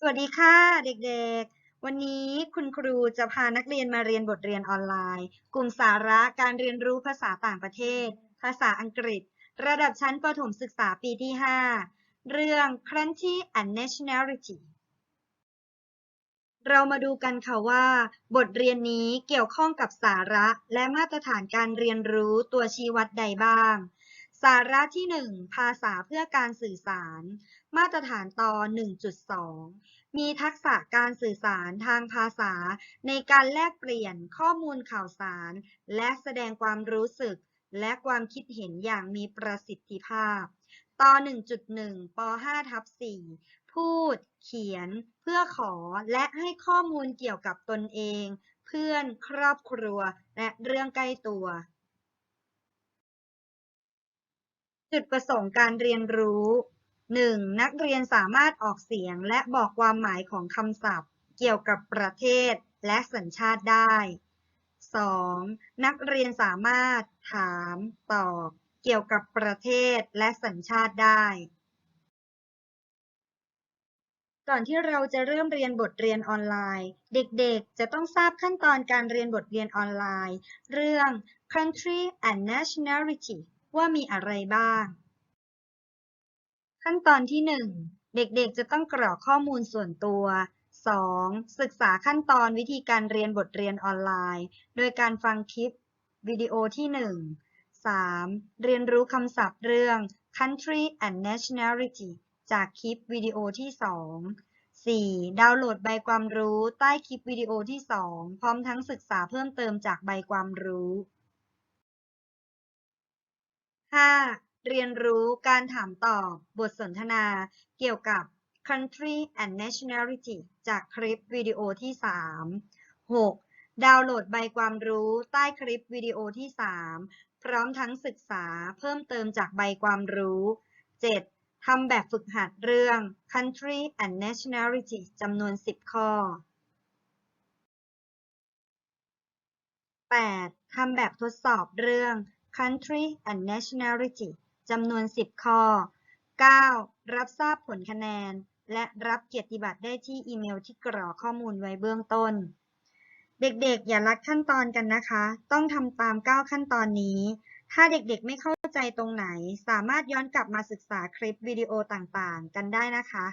สวัสดีค่ะเด็กๆ วันนี้คุณครูจะพานักเรียนมาเรียนบทเรียนออนไลน์ กลุ่มสาระการเรียนรู้ภาษาต่างประเทศ ภาษาอังกฤษ ระดับชั้นประถมศึกษาปีที่ 5 เรื่อง Country and Nationality เรามาดูกันค่ะว่า บทเรียนนี้เกี่ยวข้องกับสาระและมาตรฐานการเรียนรู้ตัวชี้วัดใดบ้าง สาระที่ 1 ภาษาเพื่อการสื่อสาร มาตรฐานตอน1.2 มีทักษะการสื่อสารทางภาษา ในการแลกเปลี่ยนข้อมูลข่าวสาร และแสดงความรู้สึก และความคิดเห็นอย่างมีประสิทธิภาพ ตอน1.1ป5ทับ4พูด เขียน เพื่อขอและให้ข้อมูลเกี่ยวกับตนเอง เพื่อน ครอบครัว และเรื่องใกล้ตัว จุดประสงค์การเรียนรู้ 1. นักเรียนสามารถออกเสียงและบอกความหมายของคำศัพท์ เกี่ยวกับประเทศและสัญชาติได้ 2. นักเรียนสามารถถาม ตอบ เกี่ยวกับประเทศและสัญชาติได้ ก่อนที่เราจะเริ่มเรียนบทเรียนออนไลน์ เด็กๆ จะต้องทราบขั้นตอนการเรียนบทเรียนออนไลน์ เรื่อง country and nationality ว่ามีอะไรบ้าง ขั้นตอนที่ 1 เด็กๆ จะต้องกรอกข้อมูลส่วนตัว 2. ศึกษาขั้นตอนวิธีการเรียนบทเรียนออนไลน์ โดยการฟังคลิปวิดีโอที่ 1 3. เรียนรู้คำศัพท์เรื่อง country and nationality จากคลิปวิดีโอที่ 2 4. ดาวน์โหลดใบความรู้ใต้คลิปวิดีโอที่ 2 พร้อมทั้งศึกษาเพิ่มเติมจากใบความรู้ 5. เรียนรู้การถามตอบบทสนทนาเกี่ยวกับ country and nationality จากคลิปวิดีโอที่ 3 6. ดาวน์โหลดใบความรู้ใต้คลิปวิดีโอที่ 3 พร้อมทั้งศึกษาเพิ่มเติมจากใบความรู้ 7. ทำแบบฝึกหัดเรื่อง country and nationality จำนวน 10 ข้อ 8. ทำแบบทดสอบเรื่อง country and nationality จำนวน 10 ข้อ 9. รับทราบผลคะแนน และรับเกียรติบัตรได้ที่อีเมลที่กรอกข้อมูลไว้เบื้องต้น เด็กๆ อย่าลัดขั้นตอนกันนะคะ ต้องทำตาม 9 ขั้นตอนนี้ ถ้าเด็กๆ ไม่เข้าใจตรงไหน สามารถย้อนกลับมาศึกษาคลิปวิดีโอต่างๆ กันได้นะคะ